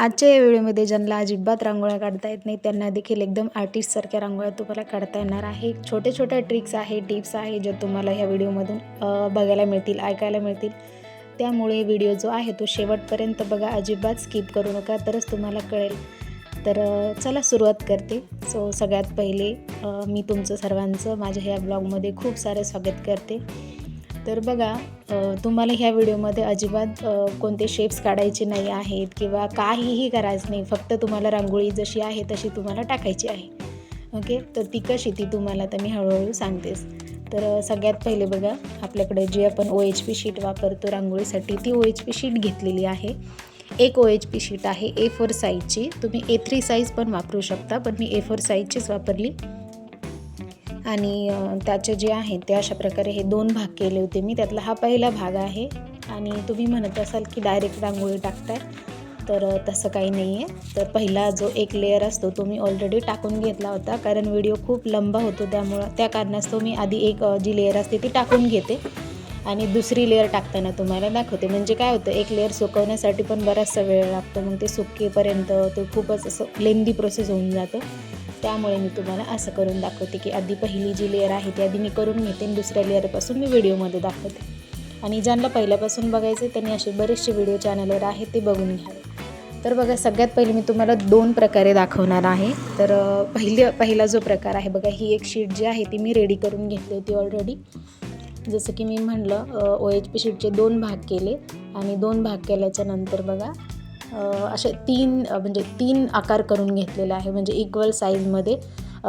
आजच्या या व्हिडिओमध्ये ज्यांना अजिबात रांगोळ्या काढता येत नाही त्यांना देखील एकदम आर्टिस्टसारख्या रांगोळ्या तुम्हाला काढता येणार आहे छोट्या छोट्या ट्रिक्स आहे टिप्स आहे ज्या तुम्हाला ह्या व्हिडिओमधून बघायला मिळतील ऐकायला मिळतील. त्यामुळे व्हिडिओ जो आहे तो शेवटपर्यंत बघा. अजिबात स्किप करू नका तरच तुम्हाला कळेल. तर चला सुरुवात करते. सो सगळ्यात पहिले मी तुमचं सर्वांचं माझ्या ह्या ब्लॉगमध्ये खूप सारे स्वागत करते. तर बघा तुम्हाला ह्या व्हिडिओमध्ये अजिबात कोणते शेप्स काढायचे नाही आहेत किंवा काहीही करायचं नाही. फक्त तुम्हाला रांगोळी जशी आहे तशी तुम्हाला टाकायची आहे. ओके? तर ती कशी ती तुम्हाला तर मी हळूहळू सांगतेच. तर सगळ्यात पहिले बघा आपल्याकडे जी आपण ओ एच पी शीट वापरतो रांगोळीसाठी ती ओ एच पी शीट घेतलेली आहे. एक ओ एच पी शीट आहे ए फोर साईजची तुम्ही ए थ्री साईज पण वापरू शकता पण मी ए फोर साईजचीच वापरली. आणि त्याचे जे आहे ते अशा प्रकारे हे दोन भाग केले होते मी. त्यातला हा पहिला भाग आहे आणि तुम्ही म्हणत असाल की डायरेक्ट रांगोळी टाकताय तर तसं काही नाही आहे तर पहिला जो एक लेअर असतो तो मी ऑलरेडी टाकून घेतला होता कारण व्हिडिओ खूप लंबा होतो त्यामुळं त्या कारणास्तव मी आधी एक जी लेअर असते ती टाकून घेते. आणि दुसरी लेअर टाकताना तुम्हाला दाखवते. म्हणजे काय होतं एक लेअर सुकवण्यासाठी पण बराचसा वेळ लागतो मग ते सुकेपर्यंत ते खूपच असं लेंदी प्रोसेस होऊन जातं. त्यामुळे मी तुम्हाला असं करून दाखवते की आधी पहिली जी लेअर आहे ती आधी मी करून घेते आणि दुसऱ्या लेअरपासून मी व्हिडिओमध्ये दाखवते. आणि ज्यांना पहिल्यापासून बघायचं आहे त्यांनी असे बरेचसे व्हिडिओ चॅनलवर आहेत ते बघून घ्यावे तर बघा सगळ्यात पहिले मी तुम्हाला दोन प्रकारे दाखवणार आहे. तर पहिले पहिला जो प्रकार आहे बघा ही एक शीट जी आहे ती मी रेडी करून घेतली होती ऑलरेडी जसं की मी म्हणलं ओ एच पी शीटचे दोन भाग केले आणि दोन भाग केल्याच्यानंतर बघा असे तीन म्हणजे तीन आकार करून घेतलेले आहे. म्हणजे इक्वल साईजमध्ये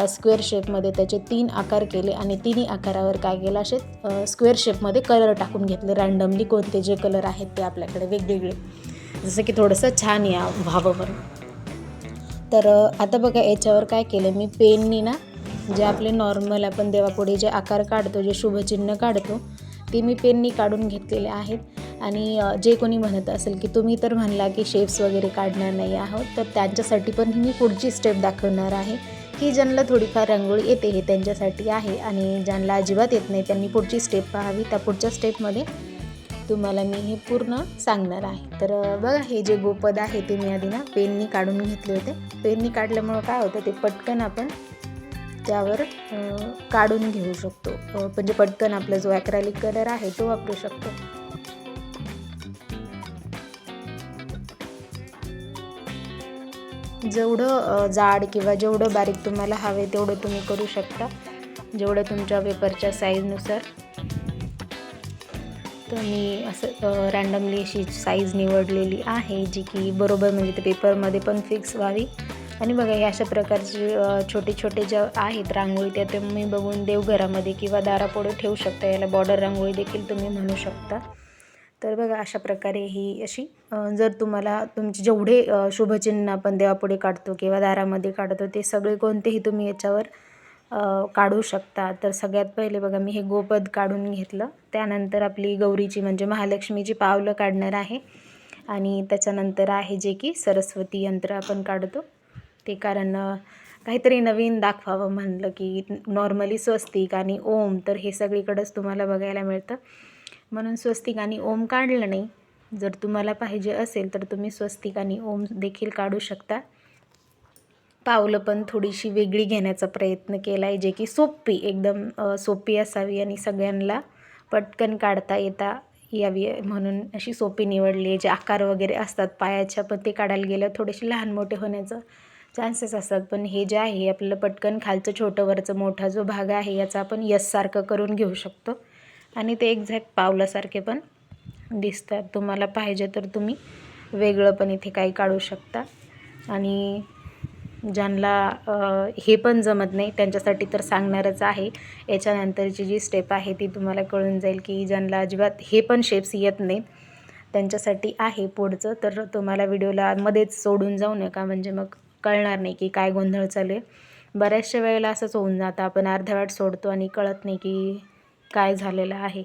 स्क्वेअर शेपमध्ये त्याचे तीन आकार केले आणि तिन्ही आकारावर काय केलं? असे स्क्वेअर शेपमध्ये कलर टाकून घेतले रँडमली कोणते जे कलर आहेत ते आपल्याकडे वेगवेगळे. जसं की थोडंसं छान या व्हावं म्हणून तर आता बघा याच्यावर काय केलं? मी पेननी ना जे आपले नॉर्मल आपण देवापुढे जे आकार काढतो जे शुभचिन्ह काढतो ते मी पेननी काढून घेतलेले आहेत. आणि जे कोणी म्हणत असेल की तुम्ही तर म्हणला की शेप्स वगैरे काढणार नाही आहोत तर त्यांच्यासाठी पण मी पुढची स्टेप दाखवणार आहे की ज्यांना थोडीफार रांगोळी येते हे त्यांच्यासाठी आहे आणि ज्यांना अजिबात येत नाही त्यांनी पुढची स्टेप पाहावी. त्या पुढच्या स्टेपमध्ये तुम्हाला मी हे पूर्ण सांगणार आहे. तर बघा हे जे गोपद आहे ते मी आधी ना पेननी काढून घेतले होते. पेननी काढल्यामुळं काय होतं ते पटकन आपण त्यावर काढून घेऊ शकतो. म्हणजे पटकन आपला जो ॲक्रालिक कलर आहे तो वापरू शकतो. जेवढं जाड किंवा जेवढं बारीक तुम्हाला हवे तेवढं तुम्ही करू शकता. जेवढं तुमच्या पेपरच्या साईजनुसार तर मी असं रँडमली अशी साईज निवडलेली आहे जी की बरोबर म्हणजे ते पेपरमध्ये पण फिक्स व्हावी. आणि बघा हे अशा प्रकारचे छोटे छोटे ज्या आहेत रांगोळी त्या तुम्ही बघून देवघरामध्ये किंवा दारापुढे ठेवू शकता. याला बॉर्डर रांगोळी देखील तुम्ही म्हणू शकता. तर बघा अशा प्रकारे ही अशी जर तुम्हाला तुमचे जेवढे शुभचिन्ह आपण देवापुढे काढतो किंवा दारामध्ये काढतो ते सगळे कोणतेही तुम्ही याच्यावर काढू शकता. तर सगळ्यात पहिले बघा मी हे गोपद काढून घेतलं. त्यानंतर आपली गौरीची म्हणजे महालक्ष्मीची पावलं काढणार आहे. आणि त्याच्यानंतर आहे जे की सरस्वती यंत्र आपण काढतो. ते कारण काहीतरी नवीन दाखवावं म्हणलं की नॉर्मली स्वस्तिक आणि ओम तर हे सगळीकडंच तुम्हाला बघायला मिळतं. म्हणून स्वस्तिक आणि ओम काढलं नाही. जर तुम्हाला पाहिजे असेल तर तुम्ही स्वस्तिक आणि ओम देखील काढू शकता. पावलं पण थोडीशी वेगळी घेण्याचा प्रयत्न केला आहे जे की सोपी एकदम सोपी असावी आणि सगळ्यांना पटकन काढता येता यावी म्हणून अशी सोपी निवडली आहे. जे आकार वगैरे असतात पायाच्या पण ते काढायला गेलं थोडेसे लहान मोठे होण्याचं चान्सेस असतात. पण हे जे आहे आपलं आपल्याला पटकन खालचं छोटं वरचं मोठा जो भाग आहे याचा आपण यससारखं करून घेऊ शकतो. आणि ते एक्झॅक्ट पावलासारखे पण दिसतात. तुम्हाला पाहिजे तर तुम्ही वेगळं पण इथे काही काढू शकता. आणि ज्यांना हे पण जमत नाही त्यांच्यासाठी तर सांगणारच आहे. याच्यानंतरची जी स्टेप आहे ती तुम्हाला कळून जाईल की ज्यांना अजिबात हे पण शेप्स येत नाहीत त्यांच्यासाठी आहे पुढचं. तर तुम्हाला व्हिडिओला मध्येच सोडून जाऊ नका म्हणजे मग कळणार नाही की काय गोंधळ चालू आहे. बऱ्याचशा वेळेला असंच होऊन जातं. आपण अर्धवट सोडतो आणि कळत नाही की काय झालेलं आहे.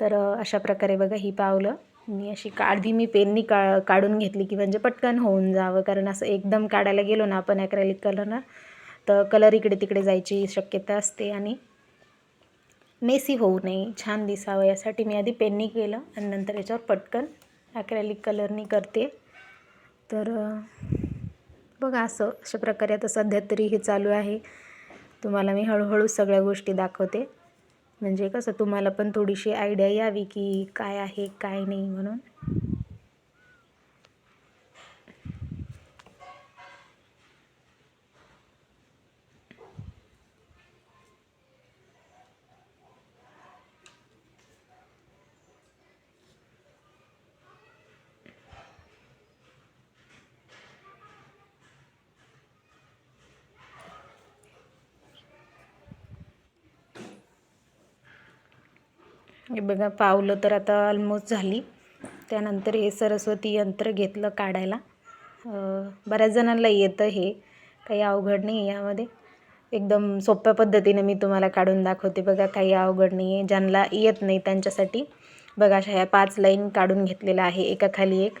तर अशा प्रकारे बघा ही पावलं. मी अशी का आधी मी पेननी का काढून घेतली की म्हणजे पटकन होऊन जावं. कारण असं एकदम काढायला गेलो ना आपण ॲक्रेलिक कलरनं तर कलर इकडे तिकडे जायची शक्यता असते आणि मेसी होऊ नये. छान दिसावं. यासाठी मी आधी पेननी केलं आणि नंतर याच्यावर पटकन ॲक्रेलिक कलरनी करते. तर बघा असं अशा प्रकारे आता सध्या तरी हे चालू आहे. तुम्हाला मी हळूहळू सगळ्या गोष्टी दाखवते. म्हणजे कसं तुम्हाला पण थोडीशी आयडिया यावी की काय आहे काय नाही म्हणून? हे बघा पावलं तर आता ऑलमोस्ट झाली. त्यानंतर हे सरस्वती यंत्र घेतलं काढायला. बऱ्याच जणांना येतं हे. काही अवघड नाही यामध्ये. एकदम सोप्या पद्धतीने मी तुम्हाला काढून दाखवते बघा काही अवघड नाही आहे ज्यांना येत नाही त्यांच्यासाठी. बघा अशा ह्या पाच लाईन काढून घेतलेल्या आहे. एकाखाली एक.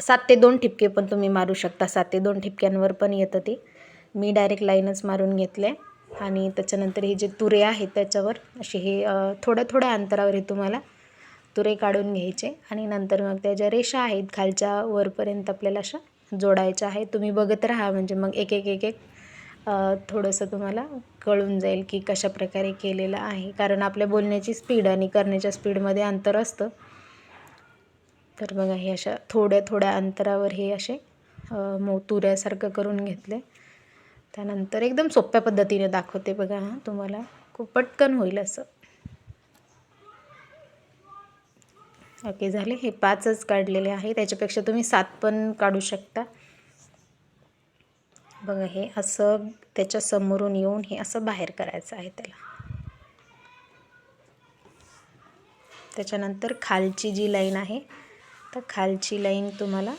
सात ते दोन ठिपके पण तुम्ही मारू शकता. सात ते दोन ठिपक्यांवर पण येतं ते. मी डायरेक्ट लाईनच मारून घेतले आणि त्याच्यानंतर हे जे तुरे आहेत त्याच्यावर असे हे थोड्या थोड्या अंतरावर हे तुम्हाला तुरे काढून घ्यायचे. आणि नंतर मग त्या ज्या रेषा आहेत खालच्या वरपर्यंत आपल्याला अशा जोडायच्या आहेत. तुम्ही बघत राहा म्हणजे मग एक एक एक एक थोडंसं तुम्हाला कळून जाईल की कशा प्रकारे केलेलं आहे. कारण आपल्या बोलण्याची स्पीड आणि करण्याच्या स्पीडमध्ये अंतर असतं. तर बघा हे अशा थोड्या थोड्या अंतरावर हे असे अ, मोतुऱ्यासारखं करून घेतले त्यानंतर एकदम सोप्या पद्धतीने दाखवते बघा हां तुम्हाला. खूप पटकन होईल असं. ओके झाले. हे पाचच काढलेले आहे. त्याच्यापेक्षा तुम्ही सात पण काढू शकता. बघा हे असं त्याच्या समोरून येऊन हे असं बाहेर करायचं आहे त्याला. त्याच्यानंतर खालची जी लाईन आहे तर खालची लाईन तुम्हाला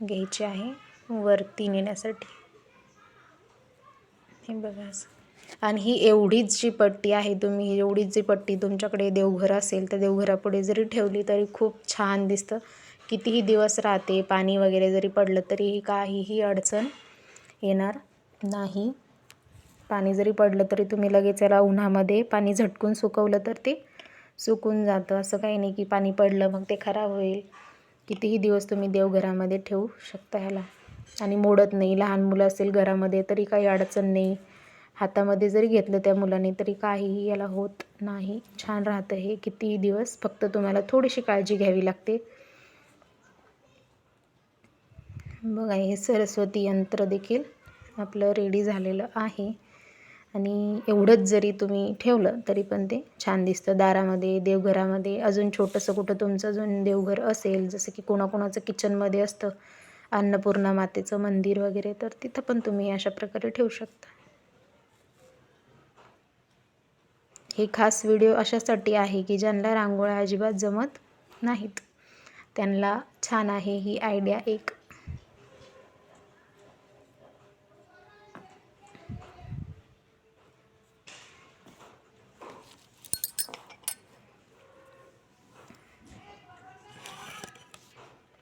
घ्यायची आहे. वरती नेण्यासाठी. हे बघा असं. आणि ही एवढीच जी पट्टी आहे तुम्ही ही एवढीच जी पट्टी तुमच्याकडे देवघर असेल तर देवघरापुढे जरी ठेवली तरी खूप छान दिसतं. कितीही दिवस राहते पाणी वगैरे जरी पडलं तरीही काहीही अडचण येणार नाही. पाणी जरी पडलं तरी तुम्ही लगेच याला उन्हामध्ये पाणी झटकून सुकवलं तर ते सुकून जातं. असं काही नाही की पाणी पडलं मग ते खराब होईल. कितीही दिवस तुम्ही देवघरामध्ये ठेवू शकता ह्याला. आणि मोडत नाही. लहान मुलं असेल घरामध्ये तरी काही अडचण नाही. हातामध्ये जरी घेतलं त्या मुलाने तरी काहीही याला होत नाही. छान राहतं हे. कितीही दिवस फक्त तुम्हाला थोडीशी काळजी घ्यावी लागते. बघा हे सरस्वती यंत्र देखील आपलं रेडी झालेलं आहे. आणि एवढंच जरी तुम्ही ठेवलं तरी पण ते छान दिसतं. दारामध्ये देवघरामध्ये अजून छोटंसं कुठं तुमचं अजून देवघर असेल जसं की कोणाकोणाचं किचनमध्ये असतं. अन्नपूर्णा मातेचं मंदिर वगैरे तर तिथं पण तुम्ही अशा प्रकारे ठेवू शकता. हे खास व्हिडिओ अशासाठी आहे की ज्यांना रांगोळ्या अजिबात जमत नाहीत. त्यांना छान आहे ही आयडिया एक.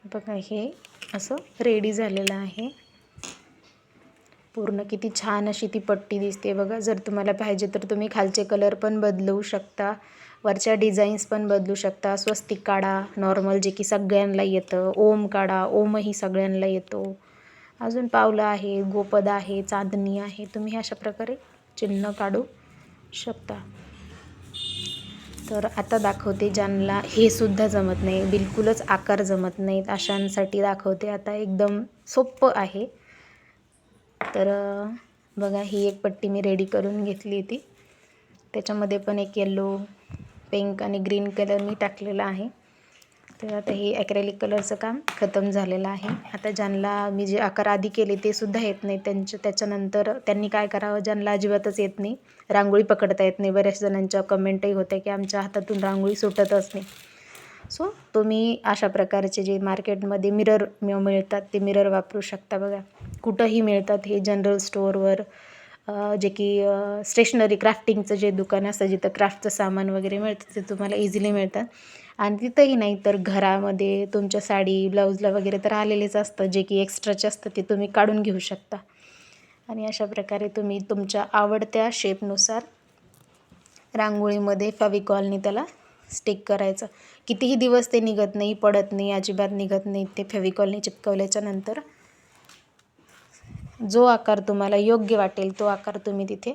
बघा हे असं रेडी झालेलं आहे. पूर्ण किती छान अशी ती पट्टी दिसते बघा. जर तुम्हाला पाहिजे तर तुम्ही खालचे कलर पण बदलवू शकता. वरच्या डिझाईन्स पण बदलू शकता. स्वस्तिक काढा नॉर्मल जे की सगळ्यांना येतं. ओम काढा ओमही सगळ्यांना येतो. अजून पावलं आहे गोपद आहे चांदणी आहे. तुम्ही अशा प्रकारे चिन्ह काढू शकता. तर आता दाखवते ज्यांना हे सुद्धा जमत नाही बिलकुलच आकार जमत नाहीत अशांसाठी दाखवते. आता एकदम सोपं आहे. तर बघा ही एक पट्टी मी रेडी करून घेतली होती. त्याच्यामध्ये पण एक येल्लो पिंक आणि ग्रीन कलर मी टाकलेला आहे. तर आता हे ॲक्रेलिक कलरचं काम खतम झालेलं आहे. आता ज्यांना मी जे आकार आधी केले ते सुद्धा येत नाही. त्यांच्या त्याच्यानंतर त्यांनी काय करावं? ज्यांना अजिबातच येत नाही. रांगोळी पकडता येत नाही. बऱ्याच जणांच्या कमेंटही होत्या की आमच्या हातातून रांगोळी सुटतच नाही. सो तुम्ही अशा प्रकारचे जे मार्केटमध्ये मिरर मिळतात ते मिरर वापरू शकता बघा. कुठंही मिळतात. हे जनरल स्टोअरवर जे की स्टेशनरी क्राफ्टिंगचं जे दुकान असतं जिथं क्राफ्टचं सामान वगैरे मिळतं ते तुम्हाला इझिली मिळतात आणि तिथंही नाही तर घरामध्ये तुमच्या साडी ब्लाऊजला वगैरे तर आलेलेच असतं. जे की एक्स्ट्राचे असतं ते तुम्ही काढून घेऊ शकता. आणि अशा प्रकारे तुम्ही तुमच्या आवडत्या शेपनुसार रांगोळीमध्ये फेविकॉलनी त्याला स्टिक करायचं. कितीही दिवस ते निघत नाही पडत नाही अजिबात निघत नाही. ते फेविकॉलने चिपकवल्याच्या नंतर जो आकार तुम्हाला योग्य वाटेल तो आकार तुम्ही तिथे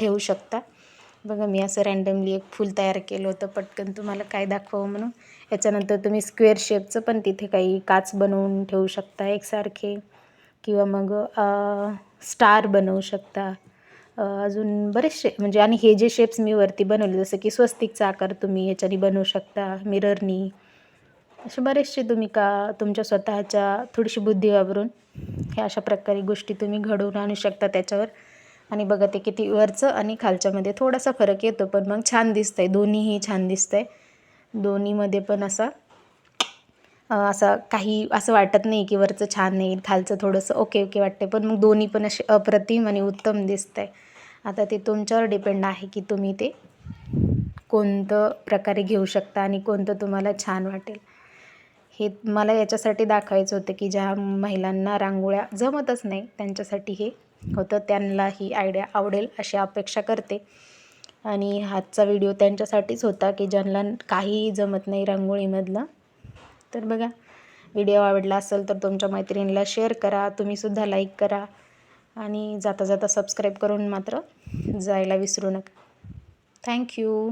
ठेवू शकता. बघा मी असं रँडमली एक फूल तयार केलं होतं पटकन तुम्हाला काय दाखवावं म्हणून. याच्यानंतर तुम्ही स्क्वेअर शेपचं पण तिथे काही काच बनवून ठेवू शकता एकसारखे. किंवा मग स्टार बनवू शकता. अजून बरेचसे म्हणजे आणि हे जे शेप्स मी वरती बनवले जसं की स्वस्तिकचा आकार तुम्ही याच्याने बनवू शकता मिररनी असे बरेचसे तुम्ही का तुमच्या स्वतःच्या थोडीशी बुद्धी वापरून ह्या अशा प्रकारे गोष्टी तुम्ही घडवून आणू शकता त्याच्यावर. आणि बघा ते किती वरचं आणि खालच्यामध्ये थोडासा फरक येतो पण मग छान दिसतं आहे दोन्हीही छान दिसतं आहे दोन्हीमध्ये पण असा असं काही असं वाटत नाही की वरचं छान नाही खालचं थोडंसं ओके ओके वाटते पण मग दोन्ही पण असे अप्रतिम आणि उत्तम दिसतं आहे आता ते तुमच्यावर डिपेंड आहे की तुम्ही ते कोणतं प्रकारे घेऊ शकता आणि कोणतं तुम्हाला छान वाटेल. हे मला याच्यासाठी दाखवायचं होतं की ज्या महिलांना रांगोळ्या जमतच नाही त्यांच्यासाठी हे होतं त्यांना ही आयडिया आवडेल अशी अपेक्षा करते. आणि हातचा व्हिडिओ त्यांच्यासाठीच होता की ज्यांना काहीही जमत नाही रांगोळीमधलं. तर बघा व्हिडिओ आवडला असेल तर तुमच्या मैत्रिणीला शेअर करा तुम्हीसुद्धा लाईक करा. आणि जाता जाता सबस्क्राईब करून मात्र जायला विसरू नका. थँक्यू